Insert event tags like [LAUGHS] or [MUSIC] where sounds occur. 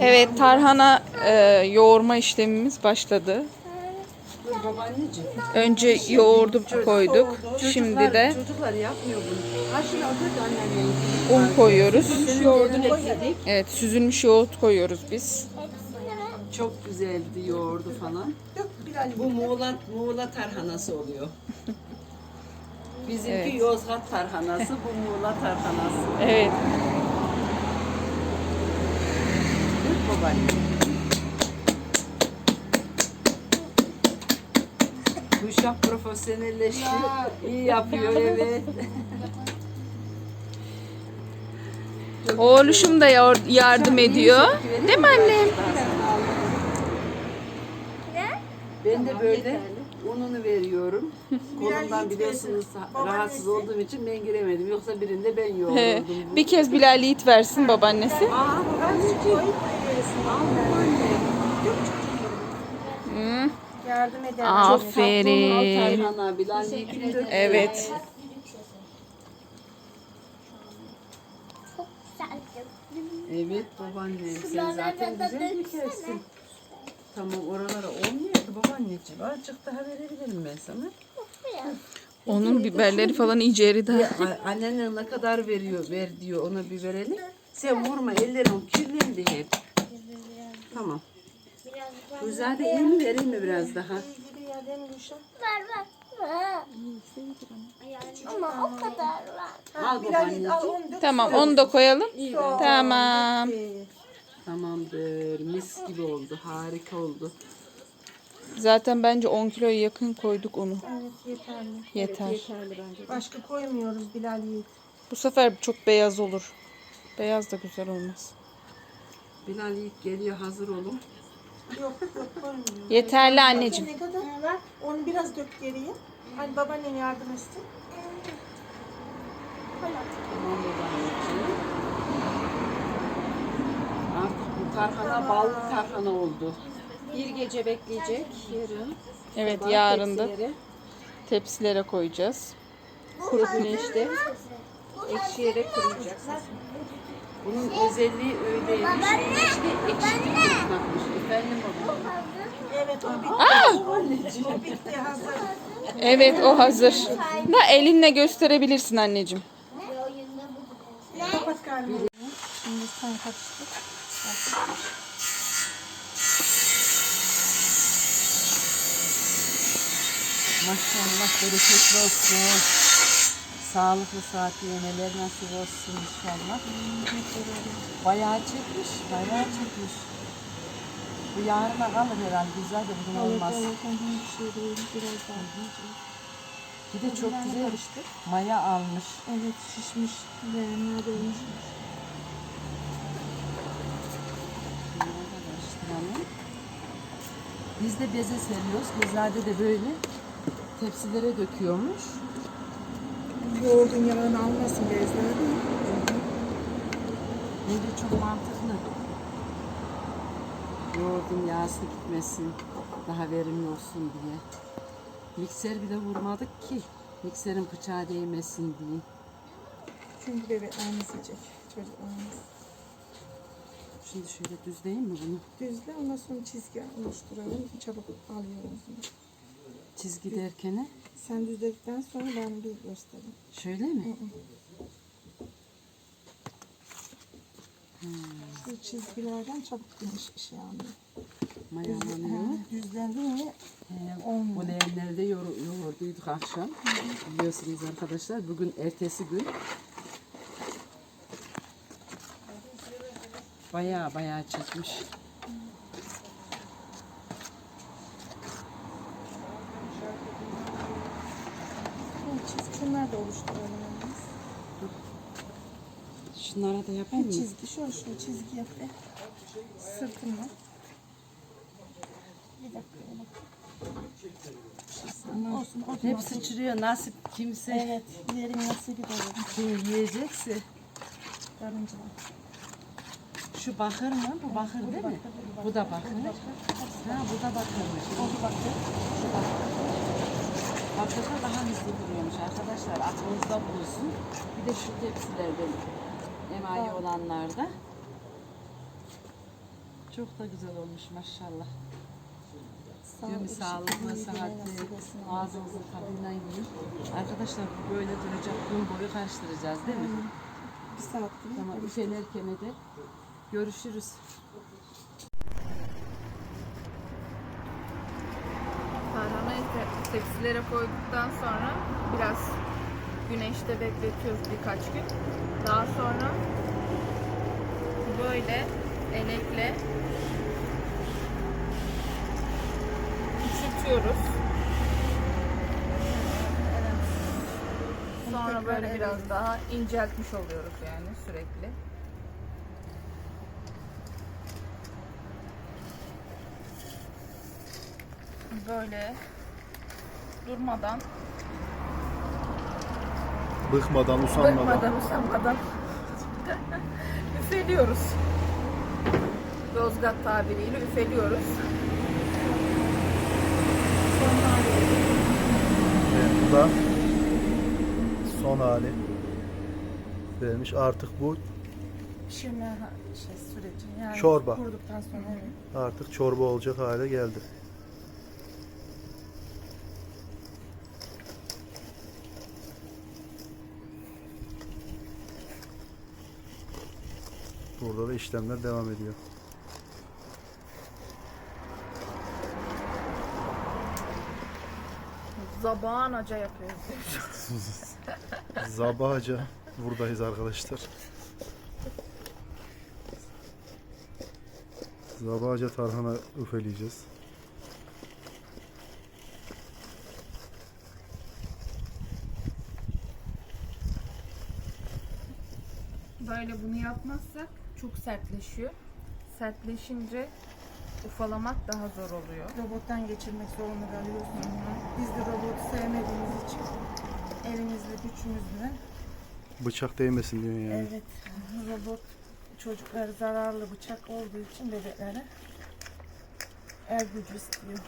Evet tarhana e, yoğurma işlemimiz başladı. Önce yoğurdu koyduk. Şimdi de Çocuklar yapmıyor bunu. Un koyuyoruz. Yoğurdun ekledik. Evet süzülmüş yoğurt koyuyoruz biz. Çok güzeldi yoğurdu falan. Bu Muğla, Muğla tarhanası oluyor. Bizimki Evet. Yozgat tarhanası, bu Muğla tarhanası. Evet. Babaanne. Bu uşak profesyonelleşti. İyi yapıyor evet. [LAUGHS] Oğluşum da yardım ediyor. Değil mi annem? Ben de böyle ununu veriyorum. [LAUGHS] Kolumdan biliyorsunuz rahatsız olduğum için ben giremedim. Yoksa birinde ben He, yoğurdum. Bir kez Bilal Yiğit versin babaannesi. Aa babaanne. Hı, Yardım eder. Aferin. Evet. Evet babaannem sen zaten güzel dikersin. Tamam oralara olmuyordu babaanneciğim. Azıcık daha verebilirim ben sana. Onun biberleri falan iyice eridi. ha. Ne kadar veriyor, ver diyor ona bir verelim. Sen vurma ellerim kirlendi hep. Tamam. Güzel iyi mi vereyim mi biraz daha? Ver ver. Ama o kadar var. Al babaanneciğim. Tamam onu da koyalım. Tamam. Tamamdır. Mis gibi oldu. Harika oldu. Zaten bence 10 kiloya yakın koyduk onu. Evet yeterli. Yeter. Başka koymuyoruz Bilal Yiğit. Bu sefer çok beyaz olur. Beyaz da güzel olmaz. Bilal Yiğit geliyor hazır olun. Yok yok. Yeterli anneciğim. Ne kadar? Onu biraz dök geriye. Hani babaannen yardım etsin. Tamam. Artık bu tarhana ballı tarhana oldu. Bir gece bekleyecek yarın. Evet Sabah yarın da tepsileri tepsilere koyacağız. Kuru güneşte ekşiyerek kuruyacak. Bunun özelliği öyleymiş. Güneşte ekşilik yapmakmış. Efendim baba. Evet o bitti. O bitti hazır. Evet o hazır. Da elinle gösterebilirsin anneciğim. Kapat karnını. Maşallah bereketli olsun. Sağlıklı saatli yemeler nasip olsun inşallah. Bayağı çekmiş, bayağı çekmiş. Bu yarına kalır herhalde. Güzel de bugün olmaz. Bir de çok güzel işte. Maya almış. Evet şişmiş. Beğenler olmuş. Bunları da karıştıralım. Biz de beze seriyoruz. Bezade de böyle tepsilere döküyormuş. Yoğurdun yağını almasın bezler. Bence çok mantıklı. Yoğurdun yağsı gitmesin. Daha verimli olsun diye. Mikser bile vurmadık ki. Mikserin bıçağı değmesin diye. Çünkü bebeklerimiz yiyecek. Çocuklarımız. Şimdi şöyle düzleyeyim mi bunu? Düzle ondan sonra çizgi oluşturalım. Çabuk alıyoruz. Çizgi derken Sen düzledikten sonra ben bir göstereyim. şöyle mi? Şu çizgilerden çabuk geniş şey alıyor. Mayalanıyor. Düzlendi mi Ee. Bu leğenleri de yoğur, yoğurduyduk akşam. Biliyorsunuz arkadaşlar bugün ertesi gün. Bayağı bayağı çekmiş. Çizgi şunlar da oluşturalım. yalnız. Şunlara da yapayım mı? çizgi şöyle şöyle çizgi yap be. Sırtımla. Bir dakika. dakika. Olsun, olsun. Hep sıçrıyor nasip kimse Evet, yerin nasibi de olur. kim yiyecekse. Karınca. Şu bakır mı? Bu bakır değil mi? Bu da bakır. Ha bu da bakırmış. O da bakır. Şu bakır. Bakırda daha hızlı duruyormuş arkadaşlar. Aklınızda bulunsun. Bir de şu tepsilerden emayi olanlarda. Çok da güzel olmuş maşallah. Diyorum günler sıhhatli, ağzınızın tadıyla yiyin. Arkadaşlar bu böyle duracak, gün boyu karıştıracağız değil mi? Bir saat? Tamam, üfelerken de görüşürüz. Tepsilere koyduktan sonra biraz güneşte bekletiyoruz birkaç gün. Daha sonra böyle elekle küçültüyoruz. Sonra böyle biraz daha inceltmiş oluyoruz yani sürekli. Böyle durmadan, Bıkmadan, usanmadan. bıkmadan, usanmadan [LAUGHS] üfeliyoruz. Yozgat tabiriyle üfeliyoruz. Evet, bu da son hali vermiş. Artık bu Pişirme ha- şey süreci. Yani Çorba. Kurduktan sonra evet. artık çorba olacak hale geldi. Burada da işlemler devam ediyor. Zabağanaca yapıyoruz. Zabaca buradayız arkadaşlar. Zabaca tarhana üfeleyeceğiz. Böyle bunu yapmazsak çok sertleşiyor. Sertleşince ufalamak daha zor oluyor. Robottan geçirmek zorunda kalıyorsun. Biz de robotu sevmediğimiz için elimizle gücümüzle Bıçak değmesin diyor yani. evet robot çocuklara zararlı bıçak olduğu için bebeklere el gücü istiyor.